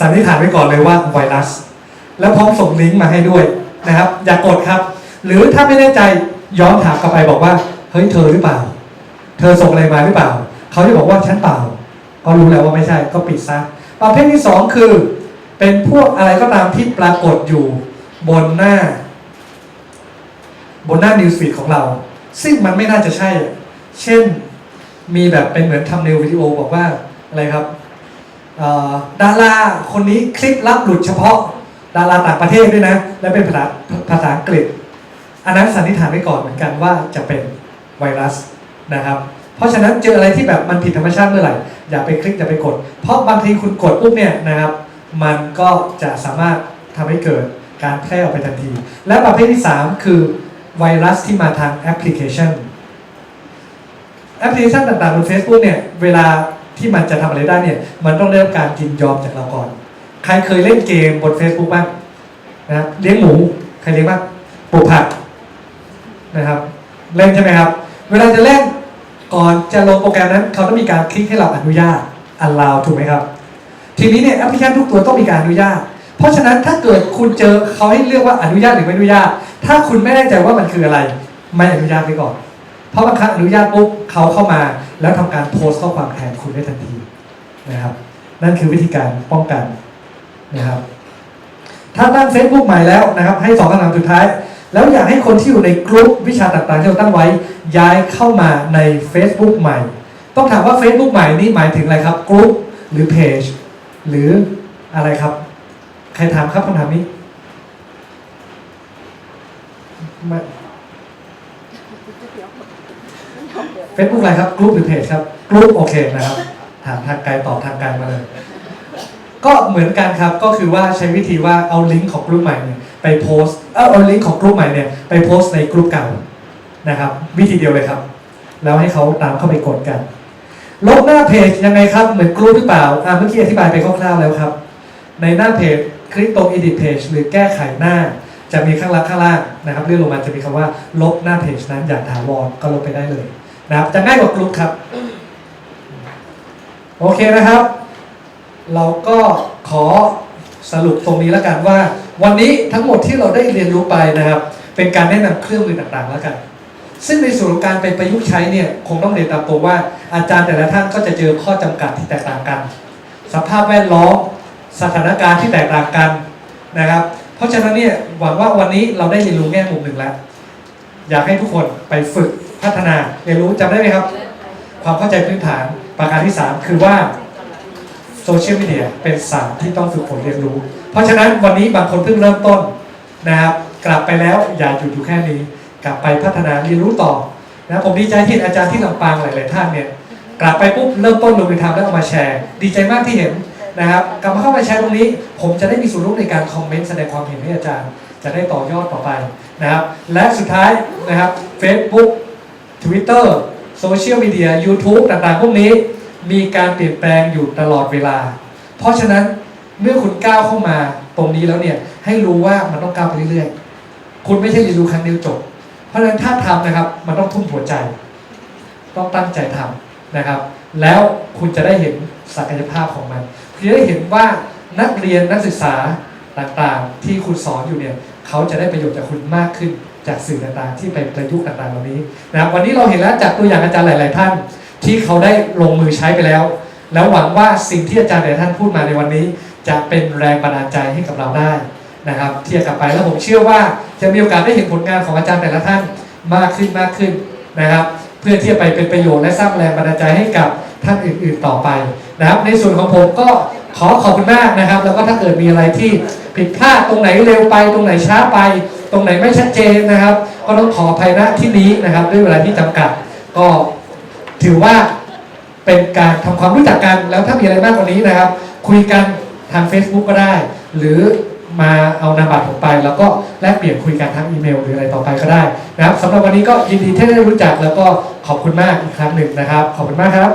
สันนิษฐานไว้ก่อนเลยว่าไวรัส แล้วพร้อมส่งลิงก์มาให้ด้วยนะครับ อย่ากดครับ หรือถ้าไม่แน่ใจย้อนถามกลับไปบอกว่า เฮ้ยเธอหรือเปล่า เธอส่งอะไรมาหรือเปล่า เขาจะบอกว่าฉันเปล่า ก็รู้แล้วว่าไม่ใช่ก็ปิดซะประเภทที่สองคือ เป็นพวกอะไรก็ตามที่ปรากฏอยู่บนหน้า บนหน้านิวส์ฟีดของเรา ซึ่งมันไม่น่าจะใช่ เช่นมีแบบเป็นเหมือนทำในวิดีโอบอกว่าอะไรครับ ดาราคนนี้คลิปลับหลุดเฉพาะ ดาราต่างประเทศด้วยนะ และเป็นภาษาภาษาอังกฤษ อันนั้นสันนิษฐานไว้ก่อนเหมือนกันว่าจะเป็นไวรัสนะครับ เพราะฉะนั้นเจออะไรที่แบบมันผิดธรรมชาติเมื่อไหร่ อย่าไปคลิกอย่าไปกด เพราะบางทีคุณกดปุ๊บเนี่ยนะครับ มันก็จะสามารถทำให้เกิดการแพร่ออกไปทันที และประเภทที่ 3 คือไวรัสที่มาทางแอปพลิเคชันแอปพลิเคชันต่างๆบน Facebook เนี่ยเวลา ที่มันจะทำอะไรได้เนี่ย มันต้องได้รับการยินยอมจากเราก่อน ใครเคยเล่นเกมบน Facebook บ้างนะเลี้ยงหมูใครเลี้ยงบ้างปลูกผักนะครับ เล่นใช่ไหมครับ เวลาจะเล่นก่อนจะลงโปรแกรมนั้น เขาต้องมีการคลิกให้เราอนุญาต allow ถูกไหมครับ ทีนี้เนี่ยแอปพลิเคชันทุกตัวต้องมีการอนุญาต เพราะฉะนั้นถ้าเกิดคุณเจอเขาให้เลือกว่าอนุญาตหรือไม่อนุญาต ถ้าคุณไม่แน่ใจว่ามันคืออะไร ไม่อนุญาตไปก่อน เพราะบางครั้งอนุญาตปุ๊บเขาเข้ามา แล้วทำการโพสต์ข้อความแทนคุณได้ทันทีนะครับ นั่นคือวิธีการป้องกันนะครับ ถ้าตั้ง Facebook ใหม่แล้วนะครับ ให้สองคำถามสุดท้าย แล้วอยากให้คนที่อยู่ในกลุ่มวิชาต่างๆที่เราตั้งไว้ ย้ายเข้ามาใน Facebook ใหม่ ต้องถามว่า Facebook ใหม่นี่หมายถึงอะไรครับกลุ่มหรือเพจหรืออะไรครับ ใครถามครับคำถามนี้ เฟซบุ๊กอะไรครับกลุ่มหรือเพจครับกลุ่มโอเคนะครับ ถามทางไกลตอบทางไกลมาเลย ก็เหมือนกันครับก็คือว่าใช้วิธีว่าเอาลิงก์ของกลุ่มใหม่เนี่ยไปโพสเอาเอาลิงก์ของกลุ่มใหม่เนี่ยไปโพสในกลุ่มเก่านะครับ วิธีเดียวเลยครับ แล้วให้เขาตามเข้าไปกดกันลบหน้าเพจยังไงครับเหมือนกลุ่มหรือเปล่าอ่าเมื่อกี้อธิบายไปคร่าวๆแล้วครับ ในหน้าเพจคลิกตรง edit page หรือแก้ไขหน้า จะมีข้างล่างข้างล่างนะครับเลื่อนลงมาจะมีคำว่าลบหน้าเพจนั้นอย่างถาวรก็ลบไปได้เลยนะครับ จะง่ายกว่ากลุ่มครับโอเคนะครับ เราก็ขอสรุปตรงนี้แล้วกันว่า วันนี้ทั้งหมดที่เราได้เรียนรู้ไปนะครับ เป็นการแนะนำเครื่องมือต่างๆแล้วกัน ซึ่งในส่วนของการไปประยุกต์ใช้เนี่ยคงต้องเรียนตามตัวว่าอาจารย์แต่ละท่านก็จะเจอข้อจำกัดที่แตกต่างกัน สภาพแวดล้อมสถานการณ์ที่แตกต่างกันนะครับ เพราะฉะนั้นเนี่ยหวังว่าวันนี้เราได้เรียนรู้แง่มุมหนึ่งแล้ว อยากให้ทุกคนไปฝึกพัฒนาเรียนรู้จำได้ไหมครับ ความเข้าใจพื้นฐานประการที่ 3 คือว่าโซเชียลมีเดียเป็นศาสตร์ที่ต้องฝึกฝนเรียนรู้ เพราะฉะนั้นวันนี้บางคนเพิ่งเริ่มต้นนะครับกลับไปแล้วอย่าหยุดอยู่แค่นี้ กลับไปพัฒนาเรียนรู้ต่อนะผมดีใจที่อาจารย์ที่ลำปางหลาย ๆ ท่านเนี่ยกลับไปปุ๊บเริ่มต้นลงมือทำแล้วเอามาแชร์ ดีใจมากที่เห็น นะครับกลับมาเข้ามาแชร์ตรงนี้ ผมจะได้มีส่วนร่วมในการคอมเมนต์แสดงความเห็นให้อาจารย์ จะได้ต่อยอดต่อไปนะครับ และสุดท้ายนะครับ Facebook Twitter โซเชียลมีเดีย YouTube ต่างๆ พวกนี้มีการเปลี่ยนแปลงอยู่ตลอดเวลา เพราะฉะนั้นเมื่อคุณก้าวเข้ามาตรงนี้แล้วเนี่ยให้รู้ว่ามันต้องก้าวไปเรื่อยๆ คุณไม่ใช่เรียนรู้ครั้งเดียวจบ เพราะฉะนั้นถ้าทำนะครับมันต้องทุ่มหัวใจ ต้องตั้งใจทำนะครับ แล้วคุณจะได้เห็นศักยภาพของมัน คุณจะได้เห็นว่านักเรียนนักศึกษาต่างๆ ที่คุณสอนอยู่เนี่ยเขาจะได้ประโยชน์จากคุณมากขึ้นจากสื่อต่างๆ ที่ไปประยุกต์ต่างๆเหล่านี้นะครับวันนี้เราเห็นแล้วจากตัวอย่างอาจารย์หลาย ๆ ท่าน ที่เขาได้ลงมือใช้ไปแล้ว แล้วหวังว่าสิ่งที่อาจารย์หลายท่านพูดมาในวันนี้ จะเป็นแรงบันดาลใจให้กับเราได้นะครับที่จะกลับไปแล้วผมเชื่อว่าจะมีโอกาสได้เห็นผลงานของอาจารย์แต่ละท่านมากขึ้นมากขึ้นนะครับ เพื่อที่จะไปเป็นประโยชน์และสร้างแรงบันดาลใจให้กับท่านอื่น ๆ ต่อไปนะครับ ในส่วนของผมก็ ขอขอบคุณมากนะครับ แล้วก็ถ้าเกิดมีอะไรที่ผิดพลาดตรงไหนเร็วไป ตรงไหนช้าไป ตรงไหนไม่ชัดเจนนะครับ ก็ต้องขออภัยณที่นี้นะครับ ด้วยเวลาที่จำกัด ก็ถือว่าเป็นการทำความรู้จักกัน แล้วถ้ามีอะไรมากกว่านี้นะครับ คุยกันทาง Facebook ก็ได้ หรือมาเอานามบัตรผมไป แล้วก็แลกเปลี่ยนคุยกันทางอีเมล หรืออะไรต่อไปก็ได้นะครับสำหรับวันนี้ก็ยินดีที่ได้รู้จักแล้วก็ขอบคุณมากอีกครั้งหนึ่งนะครับ ขอบคุณมากครับ